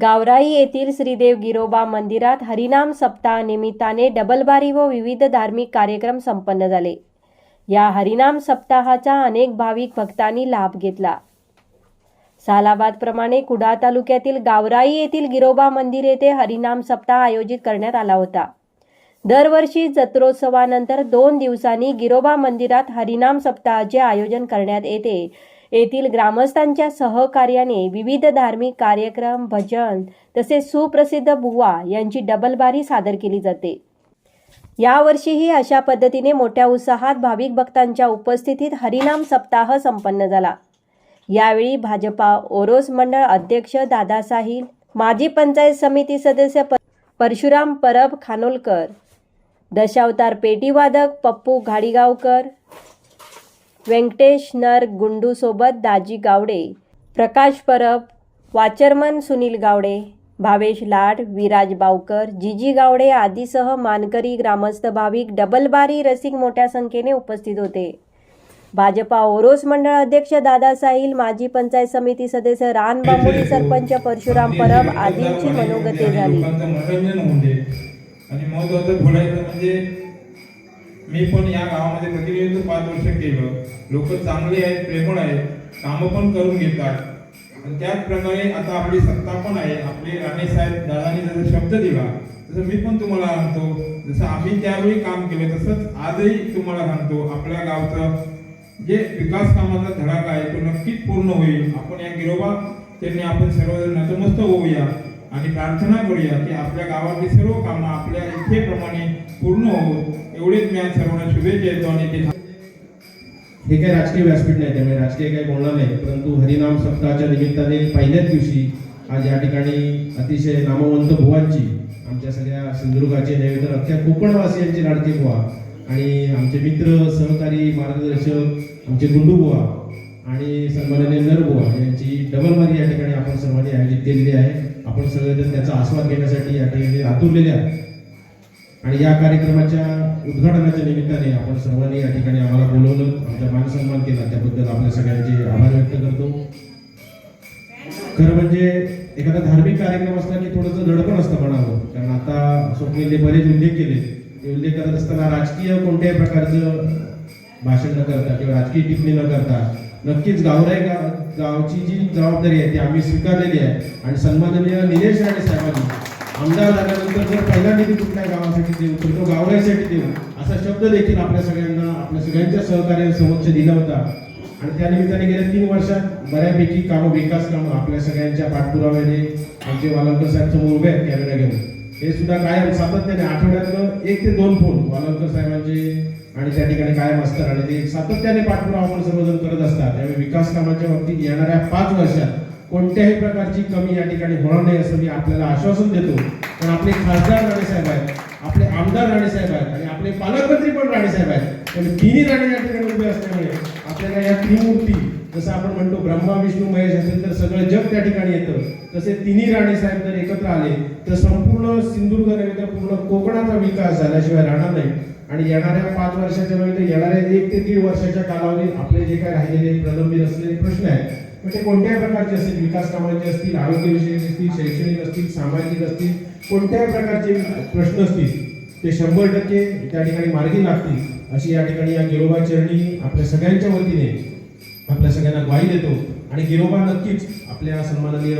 गावराई येथील श्रीदेव गिरोबा मंदिरात हरिनाम सप्ताह निमित्ताने डबलबारी व विविध धार्मिक कार्यक्रम संपन्न झाले. या हरिनाम सप्ताहाचा अनेक भाविक भक्तांनी लाभ घेतला. सालाबादप्रमाणे कुडाळ तालुक्यातील गावराई येथील गिरोबा मंदिर येथे हरिनाम सप्ताह आयोजित करण्यात आला होता. दरवर्षी जत्रोत्सवानंतर दोन दिवसांनी गिरोबा मंदिरात हरिनाम सप्ताहाचे आयोजन करण्यात येते. येथील ग्रामस्थांच्या सहकार्याने विविध धार्मिक कार्यक्रम भजन तसेच सुप्रसिद्ध बुवा यांची डबलबारी सादर केली जाते. यावर्षीही अशा पद्धतीने मोठ्या उत्साहात भाविक भक्तांच्या उपस्थितीत हरिनाम सप्ताह संपन्न झाला. यावेळी भाजपा ओरोस मंडळ अध्यक्ष दादासाहिल माजी पंचायत समिती सदस्य परशुराम परब खानोलकर दशावतार पेटीवादक पप्पू घाडीगावकर व्यंकटेश नर गुंडूसोबत दाजी गावडे प्रकाश परब वाचरमन सुनील गावडे भावेश लाड विराज बावकर जिजी गावडे आदीसह मानकरी ग्रामस्थ भाविक डबलबारी रसिक मोठ्या संख्येने उपस्थित होते भाजपा ओरोस मंडळ अध्यक्ष दादा साहिल माजी पंचायत समिती सदस्य रान बांबोली सरपंच परशुराम परब आदींची मनोगते झाली लोकांचं मनोरंजन होऊन दे आणि महत्वाचं बोलायचं म्हणजे मी पण या गावामध्ये प्रतिनिधित्व पाच वर्ष केलं. लोक चांगले आहेत प्रेमळ आहेत कामं पण करून घेतात. आणि त्याच प्रकारे आता आपली सत्ता पण आहे. आपले राणे साहेब दादानी जसा शब्द दिला तसं मी पण तुम्हाला सांगतो जसं आम्ही त्यावेळी काम केलं तसंच आजही तुम्हाला सांगतो आपल्या गावचं जे विकास कामाचा धडाका आहे तो नक्कीच पूर्ण होईल. आपण या गिरोबा त्यांनी आपण सर्वजण नतमस्त होऊया. आणि प्रार्थना करूया की आपल्या गावातली सर्व कामं आपल्या इच्छेप्रमाणे पूर्ण होत एवढेच मी आज सर्वांना शुभेच्छा देतो आणि ते हे काही राजकीय व्यासपीठ नाही त्यामुळे राजकीय काही बोलणार नाही. परंतु हरिनाम सप्ताहाच्या निमित्ताने पहिल्याच दिवशी आज या ठिकाणी अतिशय नामवंत भुवांची आमच्या सगळ्या सिंधुदुर्गाचे नव्हे तर अख्ख्या कोकणवासियांचे लाडके बुवा आणि आमचे मित्र सहकारी मार्गदर्शक आमचे गुंडू बुवा आणि सन्माननीय नरबुवा यांची डबल मारी या ठिकाणी आपण सर्वांनी आयोजित केलेली आहे. आपण सगळेजण त्याचा आस्वाद घेण्यासाठी या ठिकाणी आतुरलेले आहे आणि या कार्यक्रमाच्या उद्घाटनाच्या निमित्ताने आपण सर्वांनी या ठिकाणी आम्हाला बोलवलं आमचा मानसन्मान केला. त्याबद्दल आपल्या सगळ्यांचे आभार व्यक्त करतो. खरं म्हणजे एखादा धार्मिक कार्यक्रम असला की थोडंसं दडपण असतं म्हणावं कारण आता स्वप्नीलने बरेच उल्लेख केले. ते उल्लेख करत असताना राजकीय कोणत्याही प्रकारचं भाषण न करता किंवा राजकीय टिप्पणी न करता नक्कीच गावराय गावची जी जबाबदारी आहे ती आम्ही स्वीकारलेली आहे. आणि सन्माननीय निलेश राणे साहेबांनी आमदार झाल्यानंतर जर पहिला निधी कुठल्या गावासाठी देऊ तर तो गावराईसाठी देऊ असा शब्द देखील आपल्या सगळ्यांना आपल्या सगळ्यांच्या सहकार्याने समक्ष दिला होता. आणि त्या निमित्ताने गेल्या तीन वर्षात बऱ्यापैकी कामं विकास कामं आपल्या सगळ्यांच्या पाठपुराव्याने आमचे वालंकर साहेब समोर उभे आहेत कॅमेरा घेऊन. हे सुद्धा कायम सातत्याने आठवड्यातलं एक ते दोन फोन वालंकर साहेबांचे आणि त्या ठिकाणी कायम असतात. आणि ते सातत्याने पाठपुरावा आपण सर्वजण करत असतात. त्यामुळे विकास कामाच्या बाबतीत येणाऱ्या पाच वर्षात कोणत्याही प्रकारची कमी या ठिकाणी होणार नाही असं मी आपल्याला आश्वासन देतो. पण आपले खासदार राणेसाहेब आहेत आपले आमदार राणेसाहेब आहेत आणि आपले पालकमंत्री पण राणेसाहेब आहेत. पण तिन्ही राणे या ठिकाणी उभे असल्यामुळे आपल्याला या त्रिमूर्ती जसं आपण म्हणतो ब्रह्मा विष्णू महेश असेल तर सगळं जग त्या ठिकाणी येतं. तसे तिन्ही राणेसाहेब जर एकत्र आले तर संपूर्ण सिंधुदुर्ग नव्हे तर पूर्ण कोकणाचा विकास झाल्याशिवाय राहणार नाही. आणि येणाऱ्या पाच वर्षाच्या नव्हे तर येणाऱ्या एक ते दीड वर्षाच्या कालावधीत आपले जे काय राहिलेले प्रलंबित असलेले प्रश्न आहेत मग ते कोणत्याही प्रकारचे असतील विकास कामाचे असतील आरोग्यविषयक असतील शैक्षणिक असतील सामाजिक असतील कोणत्याही प्रकारचे प्रश्न असतील ते शंभर टक्के त्या ठिकाणी मार्गी लागतील. अशी या ठिकाणी या गिरोबा चरणी आपल्या सगळ्यांच्या वतीने आपल्या सगळ्यांना ग्वाही देतो. आणि गिरोबा नक्कीच आपल्या सन्माननीय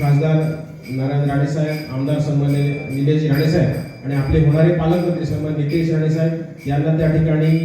खासदार नारायण राणेसाहेब आमदार सन्माननीय निलेश राणेसाहेब आणि आपले होणारे पालकमंत्री सन्मान नितेश राणेसाहेब यांना त्या ठिकाणी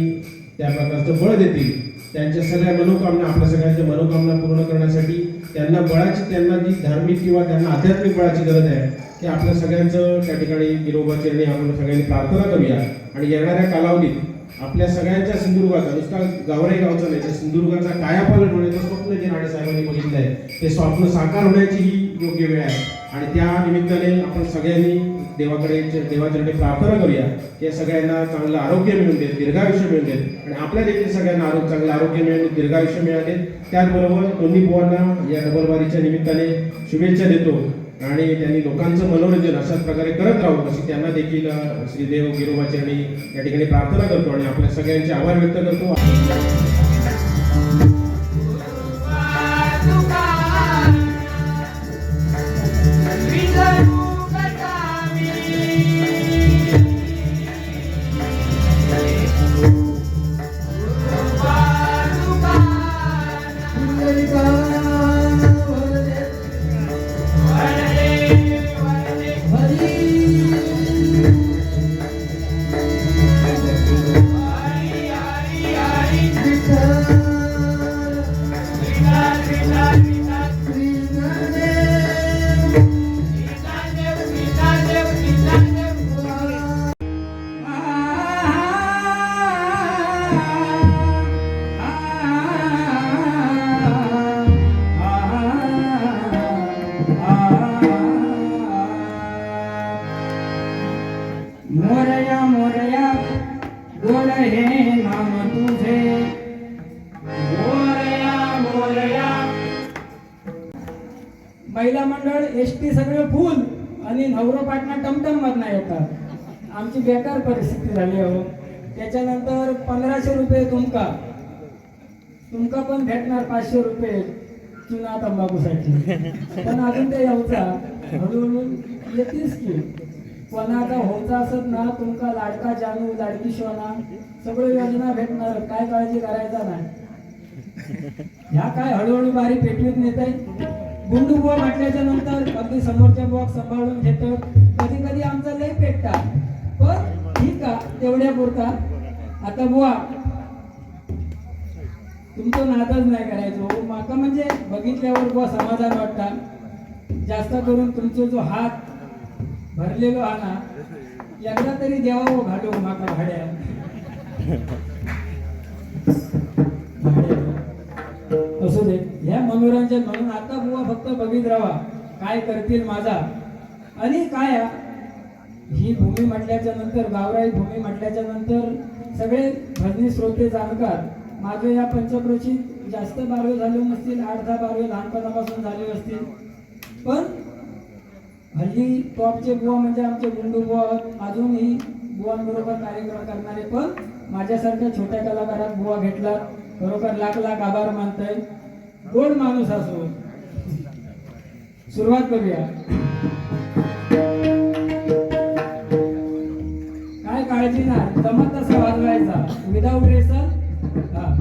त्या प्रकारचं बळ देतील. त्यांच्या सगळ्या मनोकामना आपल्या सगळ्यांच्या मनोकामना पूर्ण करण्यासाठी त्यांना बळाची त्यांना जी धार्मिक किंवा त्यांना आध्यात्मिक बळाची गरज आहे ते आपल्या सगळ्यांचं त्या ठिकाणी गिरोबा आणि आपण सगळ्यांनी प्रार्थना करूया. आणि येणाऱ्या कालावधीत आपल्या सगळ्यांच्या सिंधुदुर्गाचा नुसता गावरे गावचा नाही तर सिंधुदुर्गाचा कायापालट होण्याचं स्वप्न जे राणे साहेबांनी बघितलं आहे ते स्वप्न साकार होण्याची ही योग्य वेळ आहे. आणि त्या निमित्ताने आपण सगळ्यांनी देवाकडे देवाच्याकडे प्रार्थना करूया. की या सगळ्यांना चांगलं आरोग्य मिळून देत दीर्घायुष्य मिळून देत. आणि आपल्या देखील सगळ्यांना आरोग्य चांगलं आरोग्य मिळून दीर्घायुष्य मिळाले. त्याचबरोबर दोन्ही बुवांना या डबलवारीच्या निमित्ताने शुभेच्छा देतो. आणि त्यांनी लोकांचं मनोरंजन अशाच प्रकारे करत राहू अशी त्यांना देखील अ, श्रीदेव गिरोबाचरणी या ठिकाणी प्रार्थना करतो आणि आपल्या सगळ्यांचे आभार व्यक्त करतो. एस टी सगळं फुल आणि नवरा पाटणा टमटम मधनं येतात. आमची बेकार परिस्थिती झाली हो. त्याच्यानंतर पंधराशे रुपये तुमका. तुमका पण भेटणार पाचशे रुपये चुना तंबाखूसाठी पण अजून ते यावचा हळूहळू येतीस की. कोणाचा होता असत ना तुमका लाडका जानू लाडकी शोना सगळं योजना भेटणार. काय काळजी करायचा नाही. ह्या काय हळूहळू बारी पेटवीत नेत आहे गुंडू बुवा म्हटल्याच्या नंतर अगदी समोरच्या बुवा सांभाळून घेतात कधी कधी आमचा लय पेटतात पण ठीक आहे तेवढ्या पुरता. आता बुवा तुमचं नादच नाही करायचो हो. माका म्हणजे बघितल्यावर बुवा समाधान वाटता. जास्त करून तुमचा जो हात भरलेलो हा ना एकदा तरी देवा हो घालू माका भाड्या. मनोरंजन म्हणून आता बुवा फक्त बघित राहा. काय करतील माझा? आणि काय? ही भूमी म्हटल्याच्या नंतर गावराई भूमी म्हटल्याच्या नंतर सगळे भजनी श्रोते जाणकार. माझे या पंचक्रोशी जास्त बारवे झाले नसतील आठ दहा बारवे लहानपणापासून झाले असतील. पण हल्ली टॉपचे बुवा म्हणजे आमचे गुंडू बुवा अजूनही बुवांबरोबर कार्यक्रम करणारे पण माझ्यासारख्या छोट्या कलाकारात बुवा घेतला. बरोबर लाख लाख आभार मानताय. कोण माणूस असो? सुरुवात करूया. काय काळजी नाही. जमत तसं वाजवायचा. विदाऊट रेसर हा.